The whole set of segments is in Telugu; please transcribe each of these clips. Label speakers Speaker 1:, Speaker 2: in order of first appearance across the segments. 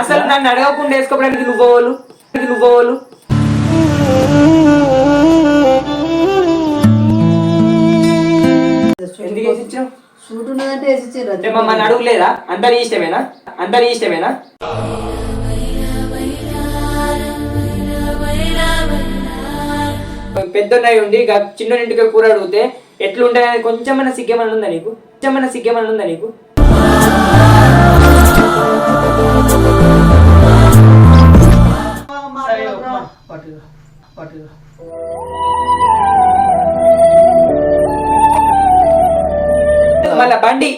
Speaker 1: అసలు నన్ను అడగకుండా వేసుకోవడానికి నువ్వు పోవాలి. నువ్వు పోవాలి. ఎందుకు వేసి ఇచ్చావు
Speaker 2: షూట్ ఉన్నదంటే వేసి ఇచ్చిండ్రు
Speaker 1: అంటే మమ్మల్ని అడుగులేదా? అందరి ఇష్టమేనా? అందరి ఇష్టమేనా? పెద్దన్నయ్య ఉండి చిన్న ఇంటికి కూర అడిగితే ఎట్లుంటాయని కొంచెమన్నా సిగ్గేమని ఉందా నీకు? కొంచెమన్నా సిగ్గేమని ఉందా నీకు? మళ్ళా బండి.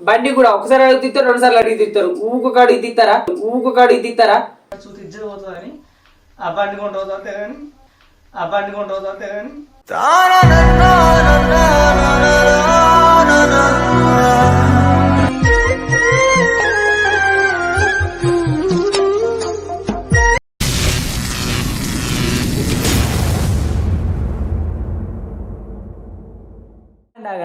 Speaker 1: బండి కూడా ఒకసారి అడిగి తిస్తారు రెండు సార్లు అడిగి తిస్తారు. ఊకొక అడిగి తిస్తారా? ఊకొక అడిగి తిస్తారా?
Speaker 3: చూసి ఇజ్జత్ పోతుందని ఆ బండి కొంట పోతా తెలియని ఆ బండి కొంట పోతా తెలియని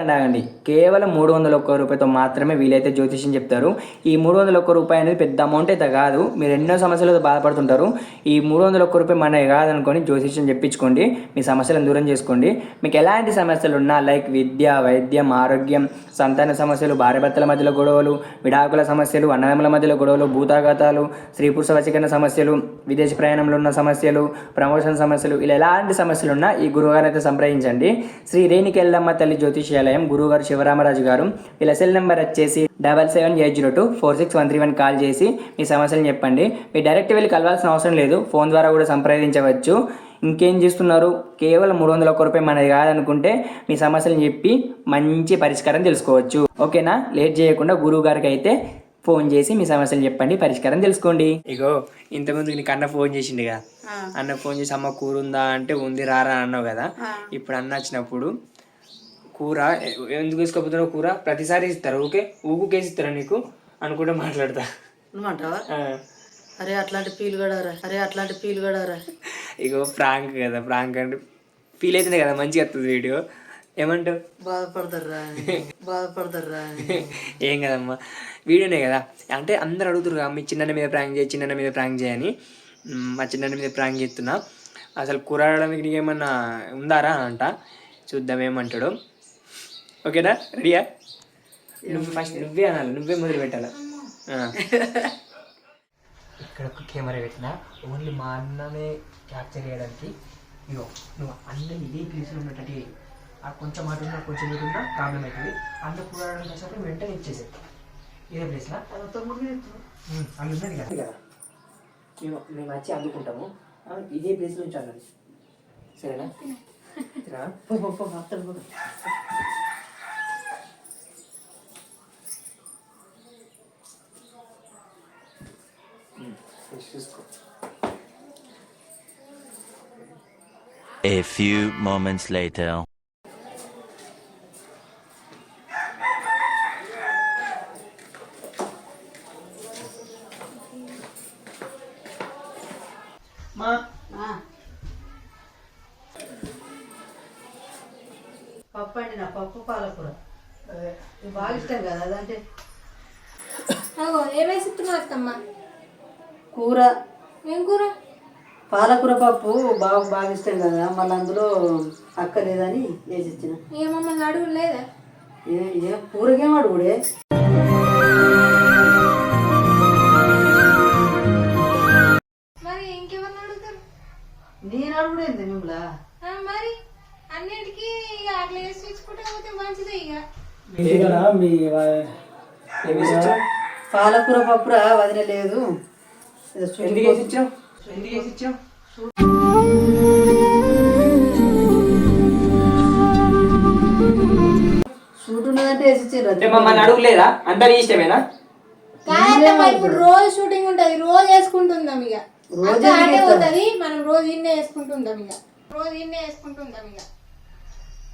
Speaker 1: అండి ఆగండి కేవలం మూడు వందల ఒక్క రూపాయతో మాత్రమే వీలైతే జ్యోతిష్యం చెప్తారు. ఈ మూడు వందల ఒక్క రూపాయి అనేది పెద్ద అమౌంట్ అయితే కాదు. మీరు ఎన్నో సమస్యలతో బాధపడుతుంటారు. ఈ మూడు వందల ఒక్క రూపాయి మన కాదనుకొని జ్యోతిష్యం చెప్పించుకోండి. మీ సమస్యలను దూరం చేసుకోండి. మీకు ఎలాంటి సమస్యలు ఉన్నా లైక్ విద్య వైద్యం ఆరోగ్యం సంతాన సమస్యలు భార్యభర్తల మధ్యలో గొడవలు విడాకుల సమస్యలు అన్నదమ్ముల మధ్యలో గొడవలు భూతాఘాతాలు స్త్రీ పురుష వశీకరణ సమస్యలు విదేశీ ప్రయాణంలో ఉన్న సమస్యలు ప్రమోషన్ సమస్యలు ఇలా ఎలాంటి సమస్యలు ఉన్నా ఈ గురువుగారు అయితే సంప్రదించండి. శ్రీ రేణికి తల్లి జ్యోతిష్యాలయం గురువుగారు శివరామరాజు గారు. వీళ్ళ సెల్ నెంబర్ వచ్చేసి double seven eight zero two four six one three one call చేసి మీ సమస్యలను చెప్పండి. మీరు డైరెక్ట్ వెళ్ళి కలవాల్సిన అవసరం లేదు. ఫోన్ ద్వారా కూడా సంప్రదించవచ్చు. ఇంకేం చేస్తున్నారు? కేవలం మూడు వందల ఒక్క రూపాయి మనది కాదనుకుంటే మీ సమస్యలను చెప్పి మంచి పరిష్కారం తెలుసుకోవచ్చు. ఓకేనా? లేట్ చేయకుండా గురువు గారికి అయితే ఫోన్ చేసి మీ సమస్యలు చెప్పండి. పరిష్కారం తెలుసుకోండి. ఇగో ఇంతకుముందు నీకు అన్న ఫోన్ చేసిండు కదా అన్న ఫోన్ చేసి అమ్మ కూర ఉందా అంటే ఉంది రారా అని అన్నావు కదా. ఇప్పుడు అన్న వచ్చినప్పుడు కూర ఎందుకు వేసుకోపోతున్నావు కూర ప్రతిసారి ఇస్తారు ఓకే? ఊకుకేసి ఇస్తారా నీకు? అనుకుంటే మాట్లాడతా.
Speaker 2: అరే అట్లాంటి ఫీల్ గడవరా? అరే అట్లాంటి ఫీల్ గడవరా?
Speaker 1: ఇగో ప్రాంక్ కదా ప్రాంక్ అంటే ఫీల్ అవుతుంది కదా మంచిగా వస్తుంది వీడియో. ఏమంటావు?
Speaker 2: బాధపడతారా? బాధపడతారా?
Speaker 1: ఏం కదమ్మా? వీడియోనే కదా. అంటే అందరు అడుగుతారు కదా మీ చిన్న మీద ప్రాంక్ చేయి చిన్న మీద ప్రాంక్ చేయని మ్, చిన్న మీద ప్రాంక్ చేస్తున్నా. అసలు కూర ఆడడానికి నీకు ఏమన్నా ఉందారా అంట. చూద్దాం ఏమంటాడు. ఓకేనా? రెడీయా? నువ్వు ఫస్ట్ నువ్వే అనాలి నువ్వే మొదలు పెట్టాలి. ఆ. ఇక్కడ ఒక కెమెరా పెట్టిన. ఓన్లీ మా అన్ననే క్యాప్చర్ చేయడానికి ఇగో నువ్వు అన్న ఇదే ప్లేస్లో ఉన్నట్టు. ఆ కొంచెం మాట ఉన్నా కొంచెం నీరు ఉన్నా ప్రాబ్లం అవుతుంది. అన్న కూరడానికి వచ్చినప్పుడు వెంటనే ఇచ్చేసేది ఇదే ప్లేస్లో అక్కడ ఉన్నది కదా? కదా? మేము మేము వచ్చి అందుకుంటాము ఆ, ఇదే ప్లేస్ నుంచి అన్నది. సరేనా? wszystko.
Speaker 4: A few moments later.
Speaker 2: పాలకూర పప్పు బాగా బాగా ఇష్టం కదా మళ్ళీ అందులో అక్క లేదని వేసి ఇచ్చిన
Speaker 5: ఏ మమ్మల్ని అడుగు లేదా?
Speaker 2: ఏ ఏ కూరకేం అడుగుడే?
Speaker 5: మరి ఇంకెవరిని అడుగుతారు?
Speaker 2: నేను అడుగుడేంది మిమ్మల్ని?
Speaker 5: ఆ, మరి అన్నిటికీ ఇక అట్లా వేసి ఇచ్చుకుంటే పోతే మంచిదే ఇక.
Speaker 3: మీ
Speaker 2: పాలకూర పప్పురా వదిన లేదు. ఏదో.
Speaker 1: ఎందుకు వేసి ఇచ్చావు ఎందుకు
Speaker 2: షూట్ ఉన్నదంటే వేసి ఇచ్చిండ్రు
Speaker 1: అంటే మమ్మల్ని అడుగులేదా? అందరి ఇష్టమేనా
Speaker 5: కాదమ్మా ఇప్పుడు రోజు షూటింగ్ ఉంటది. రోజు వేసుకుంటుందాం ఇక
Speaker 2: రోజు
Speaker 5: ఆటే పోతుంది మనం రోజు ఇన్నే వేసుకుంటుందాం ఇక రోజు ఇన్నే వేసుకుంటుందాం ఇక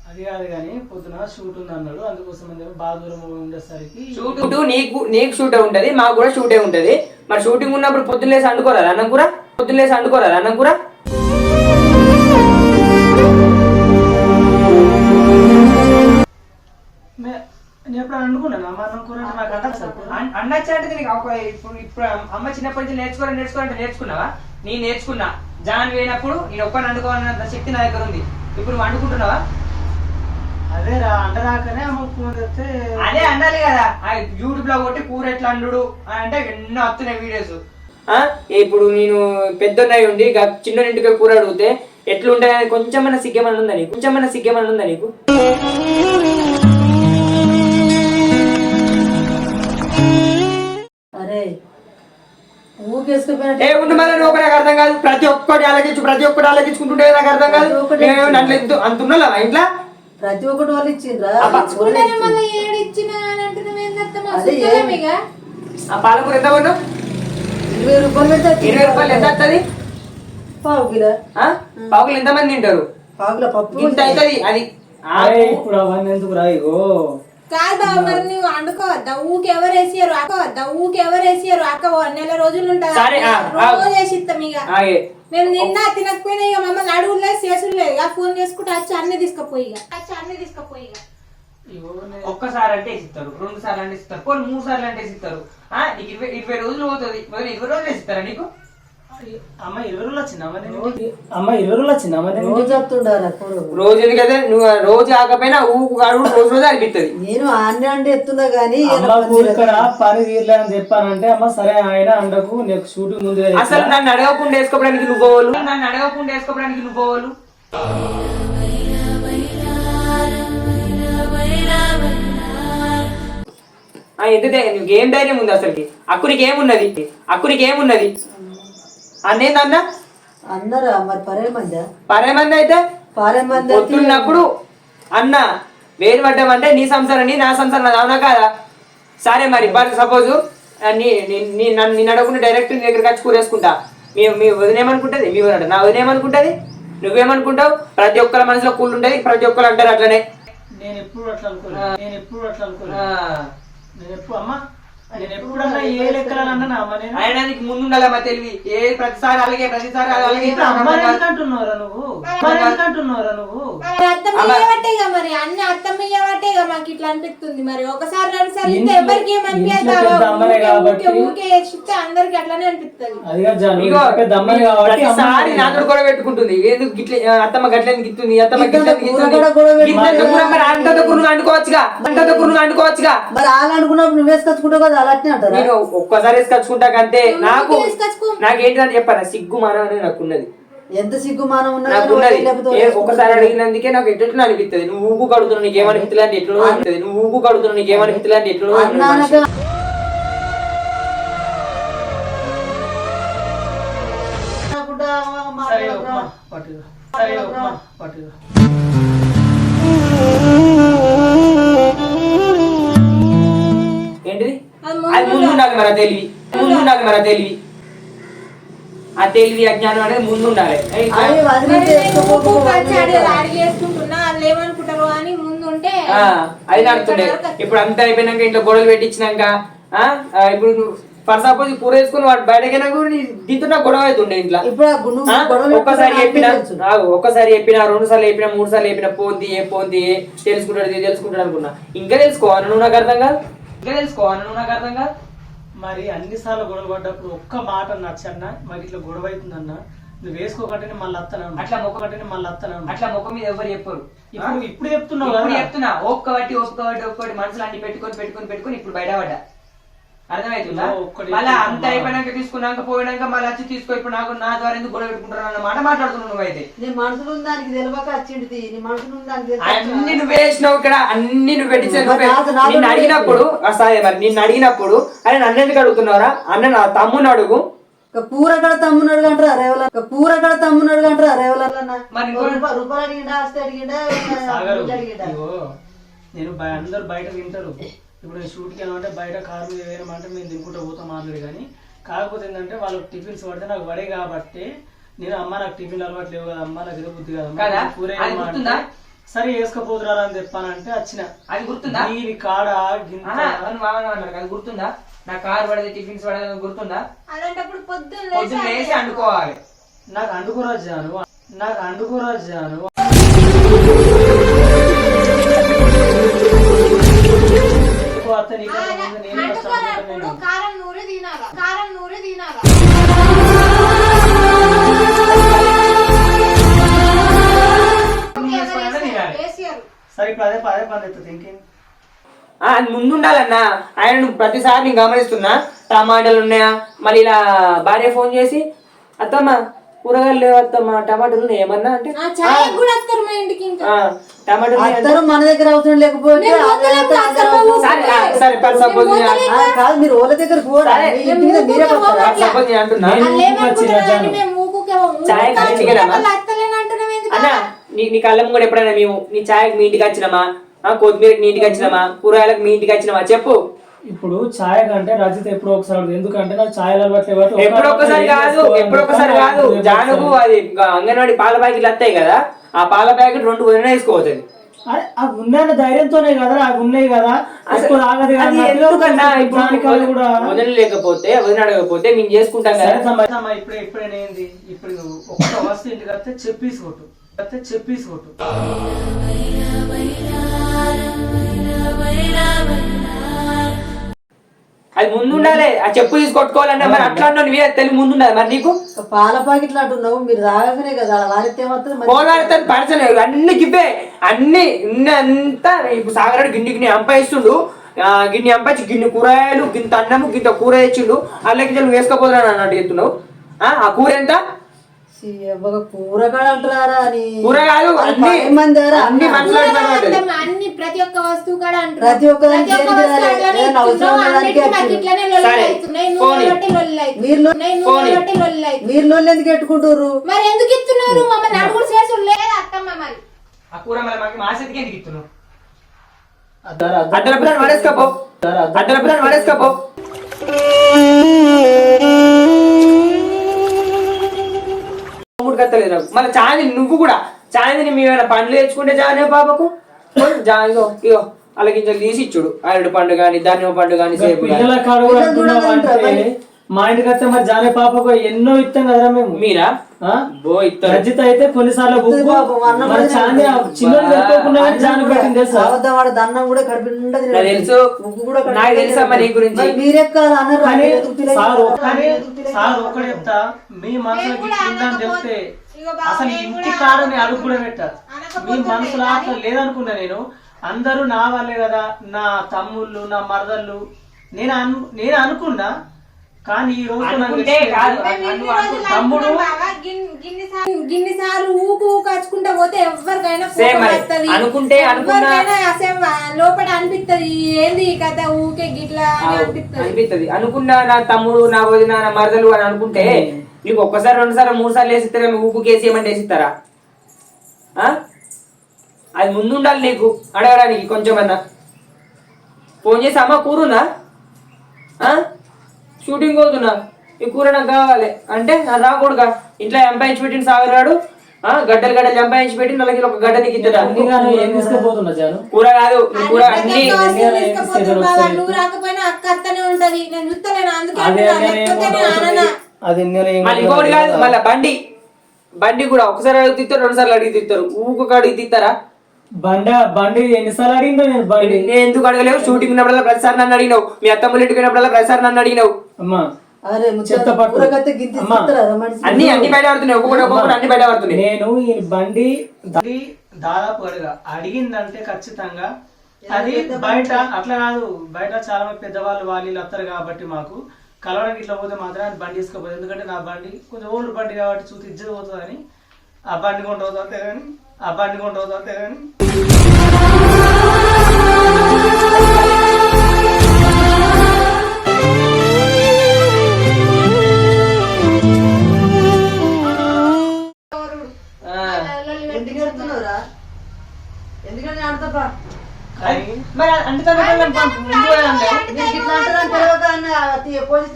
Speaker 3: అది కాదు కానీ పొద్దున షూట్ ఉంది అన్నాడు. అందుకోసం బాగా దూరం ఉండేసరికి
Speaker 1: షూట్ నీకు నీకు షూటే ఉంటది మాకు కూడా షూటే ఉంటది. మరి షూటింగ్ ఉన్నప్పుడు పొద్దున్న లేసి అండుకోరాదు అన్నం కూర? పొద్దున్న లేసి అండుకోరాదు అన్నం కూర?
Speaker 3: మే- నేను ఎప్పుడు అనుకున్నాను అమ్మ అన్నం కూర నాకు
Speaker 1: అంటే నీకు ఒక ఇప్పుడు ఇప్పుడు అమ్మ చిన్నప్పటి నుంచి నేర్చుకోవాలి నేర్చుకోవాలంటే నేర్చుకున్నావా? నేను నేర్చుకున్నా. జాన్ పోయినప్పుడు నేను ఒక్కని వండుకోవాలన్నంత శక్తి నా దగ్గర ఉంది. ఇప్పుడు నువ్వు వండుకుంటున్నావా
Speaker 3: అదే రా అండరాకనే అమ్మ కూర తెస్తే
Speaker 1: అదే అండాలి కదా. ఆ యూట్యూబ్లో కొట్టి కూర ఎట్లా అండు అంటే ఎన్నో వస్తున్నాయి వీడియోస్ ఇప్పుడు నేను పెద్దన్నయ్య ఉండి చిన్న ఇంటికి కూర అడిగితే ఎట్లుంటాయి కొంచెం సిగ్గేమని ఉందా నీకు? కొంచెం సిగ్గేమని ఉందా నీకు?
Speaker 2: అరే ఊకేసుకుపోయినట్టు
Speaker 1: ఏ ఉండు మరి నువ్వు నాకు అర్థం కాదు. ప్రతి ఒక్కటి ఆలోచించు ప్రతి ఒక్కటి ఆలోచించుకుంటుంటే నాకు అర్థం కాదు.
Speaker 2: ప్రతి ఒక్కటి
Speaker 1: నేను అంత ఉన్నలా ఇంట్లో
Speaker 2: ప్రతి ఒక్కటి వాళ్ళు ఇచ్చిండ్రా?
Speaker 1: ఆ పాలకూర ఎంత పడ్డు
Speaker 2: ఇరవై రూపాయలు
Speaker 1: ఇరవై రూపాయలు ఎంత వస్తుంది
Speaker 2: పావు కిలో.
Speaker 1: పావులు ఎంత మంది తింటారు?
Speaker 2: పావుల పప్పు
Speaker 1: ఇంత అవుతుంది అది.
Speaker 3: ఇప్పుడు అవన్నీ ఎందుకు రా ఇగో?
Speaker 5: కాదు మరి నువ్వు వండుకోవద్దా? ఊకి ఎవరు వేసియారు అక్కవద్దా ఊకి ఎవరు వేసియారు అక్క నెల రోజులు. రోజు వేసి ఇస్తాం ఇక. మేము నిన్న తినకపోయినా ఇక మమ్మల్ని అడుగులు చేసులు లేదు. ఇక ఫోన్ చేసుకుంటే వచ్చి అన్ని తీసుకుపోయి ఇక. వచ్చి అన్ని తీసుకుపోయి ఇక.
Speaker 1: ఒక్కసారి అంటే ఇస్తారు రెండు సార్లు అంటే ఇస్తారు మూడు సార్లు అంటే ఇస్తారు నీకు ఇరవై ఇరవై రోజులు పోతుంది. ఇరవై రోజులు ఇస్తారా నీకు?
Speaker 3: అమ్మ ఇరవై రోజులు వచ్చింది అమ్మ ఇరవై రోజులు వచ్చింది అమ్మ
Speaker 2: రోజు చెప్తుండారా
Speaker 1: రోజు ఎందుకైతే నువ్వు రోజు కాకపోయినా ఊకు కాడు రోజు రోజు అనిపిస్తుంది
Speaker 2: నేను అన్ని అంటే ఎత్తున్నా గానీ
Speaker 3: అమ్మ ఇక్కడ పని తీరలే అని చెప్పానంటే అమ్మ సరే ఆయన అండకు నీకు షూటింగ్ చెప్పినా.
Speaker 1: అసలు నన్ను అడగకుండా వేసుకోవడానికి నువ్వు పోవాలి. నన్ను అడగకుండా వేసుకోవడానికి నువ్వు పోవాలి. ఆ, ఎంత నీకు ఏం ధైర్యం ఉంది అసలుకి? అక్కునికి ఏమున్నది? అక్కునికి ఏమున్నది? అన్నేందన్నా?
Speaker 2: అన్నారా మరి పరే మంది
Speaker 1: పరే మంది అయితే
Speaker 2: పారే మంది
Speaker 1: పొద్దున్నప్పుడు అన్న వేరు పడ్డం అంటే నీ సంసారం నీ నా సంసారం అవునా కాదా? సరే మరి సపోజ్ నీ నన్ను నిన్ను అడగకుండా డైరెక్ట్ నీ దగ్గరికి వచ్చి కూరేసుకుంటా. మీ మీ వదినేమనుకుంటది మీ వదిన నా వదినేమనుకుంటది నువ్వేమనుకుంటావు? ప్రతి ఒక్కరి మనసులో కూల్ ఉంటది ప్రతి ఒక్కరు అంటారు అట్లనే.
Speaker 3: నేను ఎప్పుడు అట్లా అనుకోలేదు. నేను ఎప్పుడు అట్లా అనుకోలేదు. నేను ఎప్పుడు అమ్మ
Speaker 1: ఆయనకి ముందు ఉండాలి మా తెలివి. ఏ ప్రతిసారి అలాగే ప్రతిసారి అలాగే
Speaker 3: నువ్వు? నువ్వు?
Speaker 5: మరి అన్ని మాకు ఇట్లా అనిపిస్తుంది మరి. ఒకసారి రెండు సార్లు ఎవరికి అందరికి అట్లనే అనిపిస్తుంది.
Speaker 1: నాతో గొడవ పెట్టుకుంటుంది. ఎందుకు గిట్ల ఆ, అత్తమ్మ గట్లని గిత్తుంది అత్తమ్మ గిట్లని
Speaker 2: కూర
Speaker 1: గిత్తుంది
Speaker 2: కూడా గొడవ పెట్టుకుంటుంది.
Speaker 1: గిట్లంత కూర మరి
Speaker 2: వాళ్ళు అనుకున్నప్పుడు నువ్వు వేసుకొచ్చుకుంటావు కదా అలాంటి అంటారా?
Speaker 1: నేను ఒక్కసారి వేసుకొచ్చుకుంటా అంతే నాకు
Speaker 5: వేసుకొచ్చుకో.
Speaker 1: నాకేంటని చెప్పాను? సిగ్గు మానం అనేది నాకు ఉన్నది
Speaker 2: ఎంత సిగ్గు మానం ఉన్నా
Speaker 1: నాకు
Speaker 2: కానీ
Speaker 1: ఉన్నది ఒక్కసారి అడిగినందుకే నాకు ఎట్లా అనిపిస్తుంది నువ్వు ఊగు కడుగుతున్నావు నీకు ఏమనిపిస్తుంది అంటే ఎట్లా అనిపిస్తుంది నువ్వు ఊగు కడుగుతున్నావు నీకు ఏమనిపిస్తుంది అంటే ఎట్లా
Speaker 3: పట్టుగా
Speaker 5: అది
Speaker 1: ముందు ఉండాలి మరి ఆ తెలివి. ముందు ఉండాలి మరి ఆ తెలివి. ఆ తెలివి అజ్ఞానం అనేది ముందు ఉండాలి. అది నడుతుండే. ఇప్పుడు అంతా అయిపోయినాక ఇంట్లో గొడవలు పెట్టించినాక ఇప్పుడు ఫర్ సపోజ్ కూర వేసుకుని వాడు బయటకైనా కూడా దీంతో నాకు గొడవ అవుతుండే ఇంట్లో. ఒక్కసారి చెప్పిన ఒక్కసారి చెప్పిన రెండు సార్లు చెప్పిన మూడు సార్లు చెప్పిన పోంది ఏ పోంది తెలుసుకుంటాడు తెలుసుకుంటాడు అనుకున్నా. ఇంకా తెలుసుకోవాలి నువ్వు నాకు అర్థం కాదు. ఇంకా తెలుసుకోవాలి నువ్వు నాకు అర్థం కాదు.
Speaker 3: మరి అన్ని సార్లు గొడవ పడ్డప్పుడు ఒక్క మాట నచ్చన్న మరి ఇట్లా గొడవ అవుతుందన్న నువ్వు వేసుకోకంటేనే మళ్ళీ అత్తనే
Speaker 1: అట్లా ముఖం
Speaker 3: కంటేనే మళ్ళీ అత్తనే.
Speaker 1: అట్లా ముఖం మీద ఎవరు చెప్పరు.
Speaker 3: ఇప్పుడు ఇప్పుడు చెప్తున్నావు
Speaker 1: చెప్తున్నా. ఒక్కటి ఒక్కటి ఒక్కటి మనసులు అన్ని పెట్టుకొని పెట్టుకొని పెట్టుకొని ఇప్పుడు బయటపడ్డా. అర్థమవుతుందా మళ్ళీ అంత. అయిపోయినాక తీసుకున్నాక పోయినాక మళ్ళీ వచ్చి తీసుకో ఇప్పుడు నాకు నా ద్వారా ఎందుకు గొడవ పెట్టుకుంటున్నాను అన్న మాట మాట్లాడుతున్నావు నువ్వైతే.
Speaker 2: నీ మనసులో ఉన్న దానికి తెలియక వచ్చింది నీ మనసులో ఉన్న దానికి తెలియక
Speaker 1: అన్ని నువ్వు వేసినావు ఇక్కడ అన్ని నువ్వు పెట్టించావు అడిగినప్పుడు సరే మరి నిన్ను అడిగినప్పుడు అరే నన్ను ఎందుకు అడుగుతున్నారా అన్న నా తమ్ముని అడుగు.
Speaker 2: ఒక కూర కడ తమ్మున్నాడు అంటారా రేవల ఒక కూర కడ తమ్మున్నాడు అంటారా రేవలన్న
Speaker 1: మరి ఇంకో-
Speaker 2: రూపాయలు అడిగిండా ఆస్తి అడిగిండా
Speaker 3: నేను బయ- అందరు బయట తింటారు. ఇప్పుడు నేను షూట్కి వెళ్ళమంటే బయట కారు మీద వేయమంటే మేము తినుకుంటూ పోతాం మాట్లాడి కానీ. కాకపోతే ఏంటంటే వాళ్ళకి టిఫిన్స్ పడితే నాకు పడే కాబట్టి నేను అమ్మ నాకు టిఫిన్ అలవాటు లేవు కదా అమ్మ నాకు ఏదో బుద్ధి కదా? కూర సరే వేసుకోపోతురా అని చెప్పానంటే వచ్చిన
Speaker 1: అది గుర్తుందా?
Speaker 3: దీని కాడ
Speaker 1: అది గుర్తుందా? నా కార్ పడేది టిఫిన్స్ పడేది గుర్తుందా?
Speaker 5: అలాంటప్పుడు పొద్దున్న
Speaker 1: లేచి అండుకోవాలి.
Speaker 3: నాకు అండుకోరా జాను. నాకు అండుకోరా వస్తే నీకన్నా ముందు నేను ఫస్ట్ అనుకుంటాను నేను.
Speaker 5: కారం నూరి తినాలా? కారం నూరి తినాలా?
Speaker 3: చేసుకోవాలంటే తినాలి.
Speaker 5: కేసీఆర్
Speaker 3: సరే ఇప్పుడు అదే పదే పని ఎత్తుంది ఇంకేం?
Speaker 1: ఆ, అది ముందు ఉండాలన్నా ఆయన నువ్వు ప్రతిసారి నేను గమనిస్తున్నా. టమాటాలు ఉన్నాయా? మళ్ళీ ఇలా భార్య ఫోన్ చేసి అత్తమ్మ కూరగాయలు లేవు అత్తమ్మ? టమాటాలు ఉన్నాయి? ఏమన్నా అంటే
Speaker 5: చాయ్
Speaker 2: అందరూ మన దగ్గర అవసరం లేకపోతే.
Speaker 1: సరే పర్ సపోజ్
Speaker 2: కాదు మీరు వాళ్ళ దగ్గర?
Speaker 1: సపోజ్ అంటున్నా. చాయ్? అన్న నీ నీ కళ్ళం కూడా ఎప్పుడైనా మేము నీ ఛాయకి మీ ఇంటికి వచ్చినామా? ఆ, కొత్తిమీరకి మీ ఇంటికి వచ్చినామా? కూరగాయలకు మీ ఇంటికి వచ్చినామా? చెప్పు.
Speaker 3: ఇప్పుడు ఛాయ్ కంటే రజిత ఎప్పుడో ఒకసారి. ఎందుకంటే నాకు ఛాయ్ అలవాటు కాబట్టి ఒక
Speaker 1: ఎప్పుడు ఒక్కసారి
Speaker 3: ఏం
Speaker 1: కాదు
Speaker 3: చేసుకోవాలి?
Speaker 1: ఎప్పుడు ఒక్కసారి కాదు. జానుకు అది అంగన్వాడి పాల ప్యాకెట్లు వస్తాయి కదా. ఆ పాల ప్యాకెట్ రెండు వదిన వేసుకోవచ్చు
Speaker 3: అరే, అవి ఉన్నాయన్న ధైర్యంతోనే కదా అవి ఉన్నాయి కదా
Speaker 1: అది ఎందుకన్నా ఇప్పుడు
Speaker 3: దానికన్నా కూడా
Speaker 1: వదిన లేకపోతే వదిన అడగకపోతే మేము చేసుకుంటాం
Speaker 3: సరే
Speaker 1: కదా
Speaker 3: ఇప్పుడే ఇప్పుడే ఏంది ఇప్పుడు ఒక్క వస్తువు ఇంటికి వస్తే చెప్పేసి కొట్టు వస్తే చెప్పేసి కొట్టు
Speaker 1: అది ముందు ఉండాలి ఆ చెప్పు తీసి కొట్టుకోవాలంటే మరి అట్లా అన్నావు నువ్వే తెలివి ముందు ఉండాలి మరి నీకు.
Speaker 2: పాల ప్యాకెట్లు అంటున్నావు మీరు తాగకనే కదా వారితే
Speaker 1: పోలాడతాను పరచన అన్ని గివ్వే. అన్ని అంతా ఇప్పుడు సాగరాడు గిన్నె గిన్నె అంపాయిస్తుండు గిన్నె అంపాచి గిన్నె కూరగాయలు గింత అన్నము గింత కూర తెచ్చిండు. అల్లకి నువ్వు వేసుకోపోతున్నాను అన్నట్టు చెప్తున్నావు. ఆ ఆ కూర ఎంత?
Speaker 2: కూరగాయలు అని
Speaker 1: కూరగాయలు అన్ని
Speaker 5: ప్రతి ఒక్క వస్తువు కూడా.
Speaker 2: ప్రతి ఒక్క. మీరు లో-
Speaker 5: నేను నువ్వు
Speaker 1: పోనీ.
Speaker 5: కాబట్టి లొల్లి అవుతుంది.
Speaker 2: మీరు లోన్లు ఎందుకు పెట్టుకుంటారు
Speaker 5: మరి ఎందుకు ఇస్తున్నారు మమ్మల్ని అడుగుడు చేసుడు లేదు అత్తమ్మ మరి.
Speaker 1: ఆ కూర మళ్ళీ మాకు మా చేతికి ఎందుకు
Speaker 3: అద్దరు.
Speaker 1: అద్దల పిల్లలు పడేసుకోపో. అద్దల పిల్లలు పడేసుకోపో మళ్ళీ చాందిని నువ్వు కూడా చాందిని మేము ఏమైనా పండ్లు తెచ్చుకుంటే చానే పాపకు జాయిగో ఇగో అలాగింజలు తీసి ఇచ్చుడు అరటి పండు కానీ దానిమ్మ పండు కానీ సేపు.
Speaker 3: మా ఇంటికి వస్తే మరి జానే పాపకు ఎన్నో ఇస్తాం కదరా మేము
Speaker 1: మీరా? బో ఇస్తారు
Speaker 3: రజిత అయితే కొన్నిసార్లు మన జాను తెలుసా.
Speaker 1: నాకు తెలుసు.
Speaker 2: ఉప్పు కూడా కడుపు
Speaker 1: నాకు
Speaker 2: నిండా
Speaker 1: తెలుసా మరి. గురించి?
Speaker 3: సార్. ఒక్కడే సార్ ఒక్కడే చెప్తా మీ మనసులో చెప్తే అసలు ఇంటి కాడని అడుగు కూడా పెట్టారు మీ మనసులో అట్లా లేదనుకున్నా నేను. అందరూ నా వాళ్ళే కదా నా తమ్ముళ్ళు నా మరదళ్ళు. నేను అను నేను అనుకున్నా కానీ ఈ రోజు తమ్ముడు?
Speaker 5: గిన్ని- సార్లు- ఊకు ఊకు వచ్చుకుంటా పోతే ఎవరికైనా.
Speaker 1: అనుకుంటే అనుకున్నా-
Speaker 5: ఎవరికైనా లోపల అనిపిస్తది ఏంది ఈ కథ ఊకే గిట్లా అని అనిపిస్తది
Speaker 1: అనిపిస్తుంది అనుకున్నా నా తమ్ముడు నా వదిన నా మరదలు అని అనుకుంటే నీకు ఒక్కసారి రెండు సార్లు మూడు సార్లు వేసిస్తారా మీ ఊపు కేసి ఏమంటే వేసిస్తారా ఆ? అది ముందు ఉండాలి నీకు అడగడానికి కొంచెమన్నా. ఫోన్ చేసి అమ్మ కూరుందా? ఆ? షూటింగ్ పోతున్నా. ఈ కూర నాకు కావాలి. అంటే నా రాకూడగా ఇంట్లో ఎంపాయించి పెట్టిన సాగరాడు. ఆ, గడ్డలు గడ్డలు ఎంపాయించి పెట్టి నెలకి ఒక గడ్డ
Speaker 3: జాను?
Speaker 1: కూర కాదు కూర. అన్ని.
Speaker 5: నువ్వు రాకపోయినా అక్క అత్తనే ఉంటది. నేను చూస్తలేను అందుకే
Speaker 3: అదే
Speaker 1: మళ్ళీ ఇంకొకటి కాదు మళ్ళీ బండి. బండి కూడా ఒకసారి అడిగి తీస్తారు రెండు సార్లు అడిగి తీస్తారు ఊకొక అడిగి తీస్తారా
Speaker 3: బండ బండి ఎన్నిసార్లు అడిగిందో నేను బండి.
Speaker 1: నేను ఎందుకు అడగలేవు? షూటింగ్ ఉన్నప్పుడల్లా ప్రతిసారి నన్ను అడిగినావు. మీ అత్తమ్మ ఇంటికి పోయినప్పుడల్లా ప్రతిసారి నన్ను అడిగినావు.
Speaker 3: అమ్మా.
Speaker 2: అరే
Speaker 3: చెత్త పట్టు.
Speaker 1: అన్ని అన్ని బయట పడుతున్నాయి. ఒక్కొక్కటి ఒక్కొక్కటి అన్ని బయట పడుతున్నాయి.
Speaker 3: నేను ఈ బండి బండి దాదాపు అడగా. అడిగిందంటే ఖచ్చితంగా. అది బయట అట్లా కాదు. బయట చాలా మంది పెద్దవాళ్ళు వాళ్ళు వీళ్ళు వస్తారు కాబట్టి మాకు. కలవడానికి ఇట్లా పోతే మాత్రం అది బండి తీసుకోపోదు ఎందుకంటే నా బండి కొంచెం ఓల్డ్ బండి కాబట్టి చూసి ఇజ్జత పోతుందని. ఆ బండి కొంట పోతా అంతే కానీ ఆ బండి కొంట పోతా అంతే కానీ.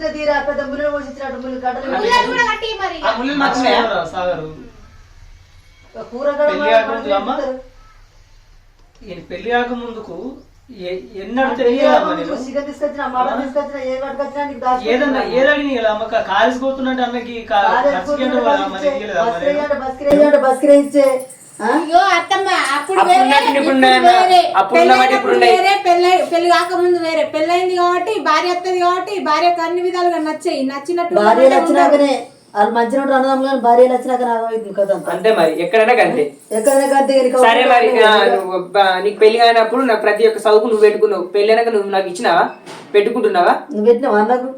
Speaker 2: తీరా పెద్ద ముళ్ళు పోషించినట్టు ముళ్ళు?
Speaker 3: సాగరు పెళ్ళి కాక ముందుకు ఏదన్నా అమ్మ కాలిసిపోతున్నట్టు అన్నకి
Speaker 5: పెళ్ళి కాకముందు వేరే. పెళ్ళైంది కాబట్టి భార్య వస్తుంది కాబట్టి భార్యకు అన్ని విధాలుగా నచ్చాయి. నచ్చినట్టు
Speaker 2: భార్యలు
Speaker 5: ఉండమంటే
Speaker 2: వచ్చినాకనే వాళ్ళు మంచిగా ఉంటారు అన్నదమ్ములు కానీ భార్యలు వచ్చినాక నాకు కథ అంతా.
Speaker 1: మరి. ఎక్కడైనా అంతే
Speaker 2: ఎక్కడైనా కంటే
Speaker 1: సరే మరి నీకు పెళ్ళి అయినప్పుడు నాకు ప్రతి ఒక్క చదువుకు నువ్వు పెట్టుకున్నావు. పెళ్ళి అయినాక నువ్వు నాకు ఇచ్చినావా? పెట్టుకుంటున్నావా?
Speaker 2: నువ్వు పెట్టినావా నాకు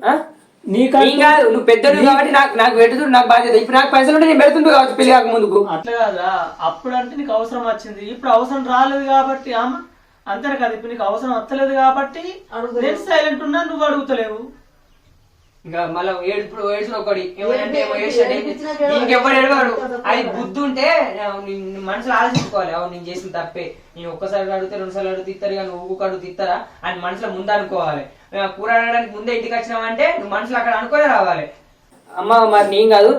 Speaker 1: కాదు నువ్వు పెద్దడు కాబట్టి నాకు నాకు పెట్టుడు నాకు బాధ్యత. ఇప్పుడు నాకు పైసలు ఉంటే నేను పెడుతుంటూ కావచ్చు పెళ్ళి కాక ముందుకు.
Speaker 3: అట్లా కాదా అప్పుడు అంటే నీకు అవసరం వచ్చింది. ఇప్పుడు అవసరం రాలేదు కాబట్టి అమ్మ అంతేనా కదా ఇప్పుడు నీకు అవసరం వస్తలేదు కాబట్టి నేను సైలెంట్ ఉన్నా నువ్వు అడుగుతలేవు.
Speaker 1: ఇంకా మళ్ళీ ఏడుపుడు ఏడుచుడు ఒకటి. ఎవరంటే ఏమో ఏడ్చాడు ఇంకెవ్వడు ఏడవాడు అది బుద్ధి ఉంటే మనసులో ఆలోచించుకోవాలి. అవును నేను చేసిన తప్పే. నేను ఒక్కసారి అడిగితే రెండు సార్లు అడుగు తిత్తారు కానీ ఊకు అడుగు తిత్తారా అని మనసులో ముందు అనుకోవాలి. ఆ, కూర అడగడానికి ముందే ఇంటికి వచ్చినావంటే నువ్వు మనసులో అక్కడ అనుకోలే రావాలి. అమ్మ మరి నేను కాదు.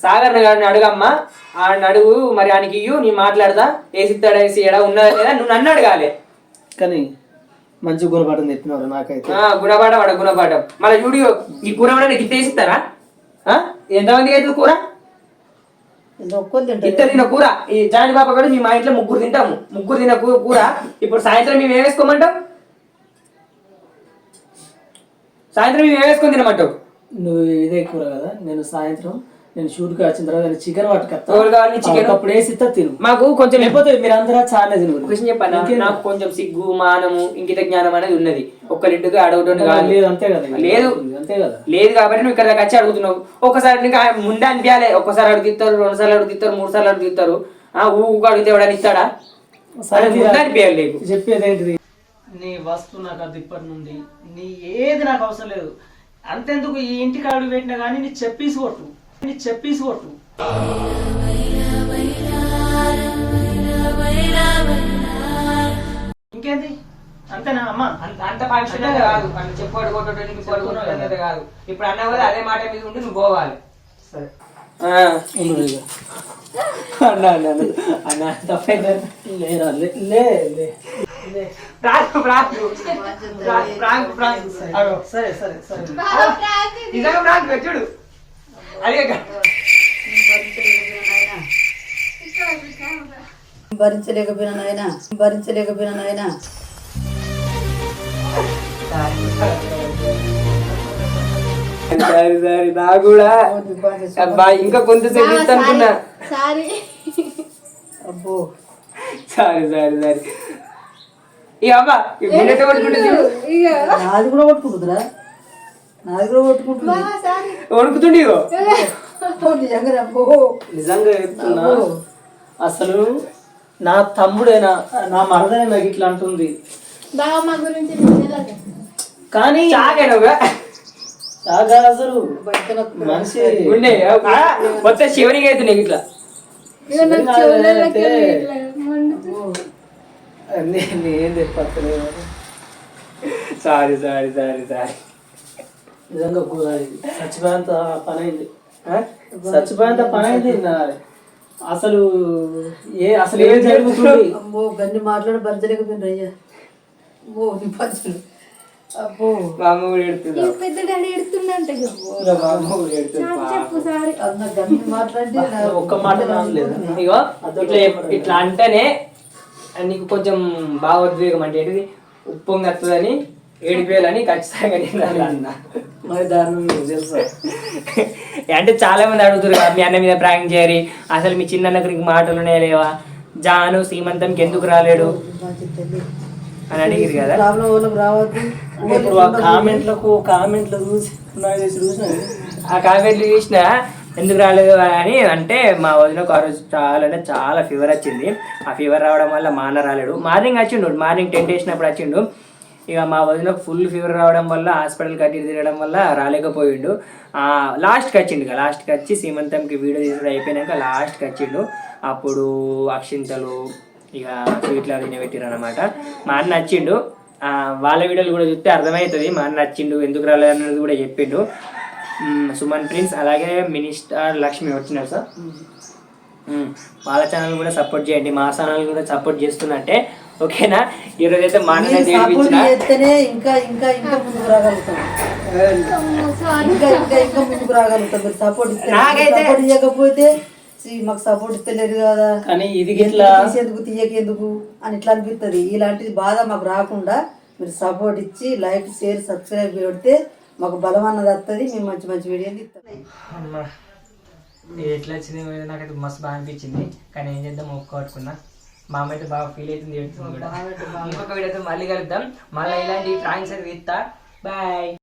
Speaker 1: సాగర్ గారిని అడుగమ్మా. ఆయన అడుగు మరి ఆయనకి ఇయ్యు నీ మాట్లాడదా వేసిస్తాడా వేసి ఎడా ఉన్నదా లేదా నువ్వు నన్ను అడగాలి.
Speaker 3: కానీ మంచి గుణపాఠం చెప్పినారు నాకైతే.
Speaker 1: ఆ, గుణపాఠం అడ గుణపాఠం. మళ్ళీ చూడు ఈ కూర కూడా నీకు వేసిస్తారా ఆ? ఎంతమందికి అవుతుంది కూర? ఇద్దరు తిన్న కూర. ఈ జాని పాప కూడా మేము మా ఇంట్లో ముగ్గురు తింటాము. ముగ్గురు తిన్న కూ- కూర. ఇప్పుడు సాయంత్రం మేము ఏం వేసుకోమంటాం సాయంత్రం మేము ఏం వేసుకొని తినమంటావు?
Speaker 3: నువ్వు ఇదే కూర కదా నేను సాయంత్రం నేను షూట్కి వచ్చిన తర్వాత నేను చికెన్ పట్టుకొస్తా.
Speaker 1: ఎవరు కావాలి చికెన్?
Speaker 3: అప్పుడు వేసి ఇస్తా తిను
Speaker 1: మాకు కొంచెం
Speaker 3: లేకపోతే మీరు అందరూ చాలా తిను
Speaker 1: క్వశ్చన్ చెప్పాను? నాకు కొంచెం సిగ్గు మానము ఇంకిత జ్ఞానం అనేది ఉన్నది. ఒక్కరింటికి అడగటం కాదు.
Speaker 3: లేదు అంతే కదా.
Speaker 1: లేదు.
Speaker 3: అంతే కదా.
Speaker 1: లేదు కాబట్టి నువ్వు ఇక్కడ వచ్చి అడుగుతున్నావు. ఒక్కసారి నీకు ఆయన ముందే అనిపించాలి. ఒక్కసారి అడుగుతారు రెండు సార్లు అడుగుతారు మూడు సార్లు అడుగుతారు ఆ ఊకు అడిగితే ఎవడని ఇస్తాడా? సరే ముందే అనిపించాలి నీకు.
Speaker 3: చెప్పేది ఏంటిది? నీ వస్తువు నాకు అది ఇప్పటి నుండి. నీ ఏది నాకు అవసరం లేదు. అంతెందుకు ఈ ఇంటికి అడుగు పెట్టినా కానీ నీ చెప్పీసి కొట్టు. చెప్పీసి కొట్టు. ఇంకేంది? అంతేనా అమ్మా?
Speaker 1: అంత అంత పాక్షికంగా కాదు. అని చెప్పు అడుగుకోవడానికి చెప్పు అడుగుకోవడం కాదు. ఇప్పుడు అన్న కూడా అదే మాట మీద ఉండి నువ్వు పోవాలి.
Speaker 3: సరే. అన్నా అన్నా అన్నా. అన్నా తప్పైందా? లేరా లే లే.
Speaker 1: ప్రాంక్ ప్రాంక్
Speaker 3: సరే సరే సరే.
Speaker 1: నిజంగా ప్రాంక్ చూడు.
Speaker 2: భరించలేకపోయినా నాయన. భరించలేకపోయినా నాయన.
Speaker 1: సరే సరే నా కూడా. అబ్బా ఇంకా కొంతసేపు ఇస్తా అనుకున్నా.
Speaker 5: సారీ
Speaker 2: అబ్బో.
Speaker 1: సరే సరే సరే. ఇక అబ్బా
Speaker 2: నాది కూడా కొట్టుకుంటుందిరా నాది కూడా కొట్టుకుంటుంది
Speaker 1: వణుకుతుండి
Speaker 2: నిజంగా
Speaker 3: చెప్తున్నా అసలు నా తమ్ముడేనా నా మరదనే నాకు ఇట్లా అంటుంది. కానీ చాగా అసలు మనిషి
Speaker 1: ఉండే మొత్తం ఇట్లా.
Speaker 5: ఇక నాకు ఇట్లా
Speaker 3: నేను చెప్పలేదు
Speaker 1: సారీ సారీ సారీ సారీ.
Speaker 3: నిజంగా గు- చచ్చిపోయేంత పని అయింది పని నా అసలు ఏ అసలు ఏం జరుగుతుంది?
Speaker 2: అమ్మో గన్ని మాట్లాడి భరించలేకపోయినా అయ్యా. అమ్మో నీ పంచులు అబ్బో.
Speaker 1: మా అమ్మ కూడా ఎడుతుంది
Speaker 5: ఈ పెద్ద డాడీ ఎడుతుందంట ఇక.
Speaker 1: మా అమ్మ కూడా ఎడుతుంది
Speaker 5: చాలు చెప్పు సారీ.
Speaker 2: అన్న గన్ని మాట్లాడితే నా-
Speaker 3: ఒక్క మాట రాలేదు
Speaker 1: ఇగో ఇట్లా ఇట్లా అంటేనే నీకు కొంచెం భావోద్వేగం అంటే ఏంటిది? ఉప్పొంగత్తదని ఏడిపోయాలని ఖచ్చితంగా నేను అన్నా.
Speaker 3: మరి దాని తెలుసా?
Speaker 1: అంటే చాలా మంది అడుగుతారు కదా, మీ అన్న మీద ప్రాంక్ చేయరి అసలు మీ చిన్న అన్నకి మాటలు ఉన్నాయా లేవా? జాను సీమంతంకి ఎందుకు రాలేడు? అని అడిగింది కదా.
Speaker 3: ఇప్పుడు ఆ కామెంట్లకు కామెంట్లు చూసి చూసిన
Speaker 1: ఆ కామెంట్లు చూసిన ఎందుకు రాలేదు అని అంటే మా వదినకు ఆ రోజు చాలా అంటే చాలా ఫీవర్ వచ్చింది. ఆ ఫీవర్ రావడం వల్ల మా అన్న రాలేడు. మార్నింగ్ వచ్చిండు మార్నింగ్ టెంట్ వేసినప్పుడు వచ్చిండు. ఇక మా వదినకు ఫుల్ ఫీవర్ రావడం వల్ల హాస్పిటల్ కట్టి తిరగడం వల్ల రాలేకపోయిండు. లాస్ట్కి వచ్చిండు ఇక లాస్ట్కి వచ్చి సీమంతంకి వీడియో తీసుడు అయిపోయినాక లాస్ట్కి వచ్చిండు. అప్పుడు అక్షింతలు ఇక స్వీట్లు అవి పెట్టిరు అనమాట మా అన్న వచ్చిండు. వాళ్ళ వీడియోలు కూడా చూస్తే అర్థమవుతుంది. మా అన్న వచ్చిండు ఎందుకు రాలేదు అన్నది కూడా చెప్పిండు. సుమన్ ప్రిన్స్ అలాగే మినిస్టర్ లక్ష్మి వచ్చినారు సార్. వాళ్ళ ఛానల్ కూడా సపోర్ట్ చేయండి. మా ఛానల్ కూడా సపోర్ట్ చేస్తున్నట్టే ఓకేనా? ఈరోజు అయితే మా అన్న
Speaker 2: మీరు సపోర్ట్
Speaker 1: చేయించిన
Speaker 2: చేస్తేనే ఇంకా ఇంకా ఇంకా ముందుకు రాగలుగుతాం. ఇంకా ఇంకా ఇంకా ముందుకు రాగలుగుతాం. మీరు సపోర్ట్ ఇస్తే
Speaker 1: నాకైతే-
Speaker 2: సపోర్ట్ ఛీ, మాకు సపోర్ట్ ఇస్తలేరు కదా.
Speaker 3: కానీ ఇది
Speaker 2: తీసేందుకు తీయకెందుకు అని ఇట్లా అనిపిస్తుంది ఇలాంటి బాధ మాకు రాకుండా మీరు సపోర్ట్ ఇచ్చి లైక్ షేర్ సబ్స్క్రైబ్ పెడితే మాకు బలం అన్నది వస్తుంది మేము మంచి మంచి వీడియోలు ఇస్తాం
Speaker 1: ఎట్లా వచ్చింది? నాకైతే మస్తు బాగా అనిపించింది. కానీ ఏం చేద్దాం? ఒప్పుకోట్టుకున్నా. మా అమ్మ అయితే బాగా ఫీల్ అవుతుంది ఏడుస్తుంది కూడా ఇంకొక వీడియోతో మళ్ళీ కలుద్దాం. మళ్ళీ ఇలాంటి ఫ్రాంక్స్ అయితే తీస్తా. బాయ్